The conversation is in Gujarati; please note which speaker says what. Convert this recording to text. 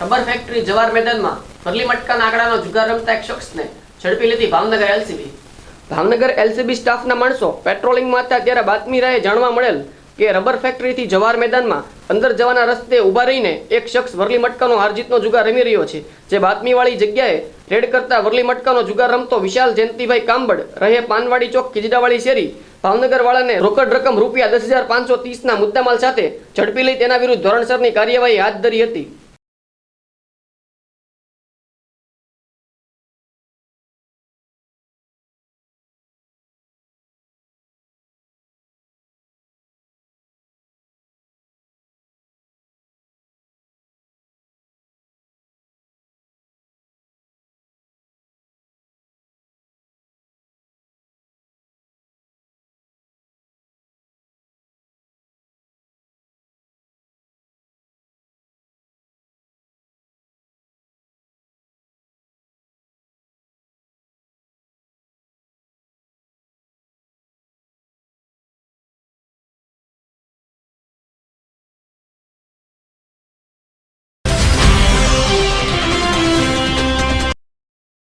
Speaker 1: રબર ફેક્ટરી જવાર મેદાનમાં પરલી મટકાના આંકડાનો જુગાર રમતા એક શખ્સને ઝડપી લીધી ભાવનગર એલસીબી. ભાવનગર એલસીબી સ્ટાફના માણસો પેટ્રોલિંગમાં હતા ત્યારે બાતમી રાહે જાણવા મળેલ કે રબર ફેક્ટરીથી જવાર મેદાનમાં અંદર જવાના રસ્તે ઊભા રહીને એક શખ્સ વરલી મટકાનો હારજીતનો જુગાર રમી રહ્યો છે. જે બાતમીવાળી જગ્યાએ રેડ કરતા વરલી મટકાનો જુગાર રમતો વિશાલ જયંતિભાઈ કાંબડ, રહે પાનવાડી ચોક ખીજડાવાળી શેરી ભાવનગર વાળાને રોકડ રકમ રૂપિયા દસ હજાર પાંચસો ત્રીસના મુદ્દામાલ સાથે ઝડપી લઈ તેના વિરુદ્ધ ધોરણસરની કાર્યવાહી હાથ ધરી હતી.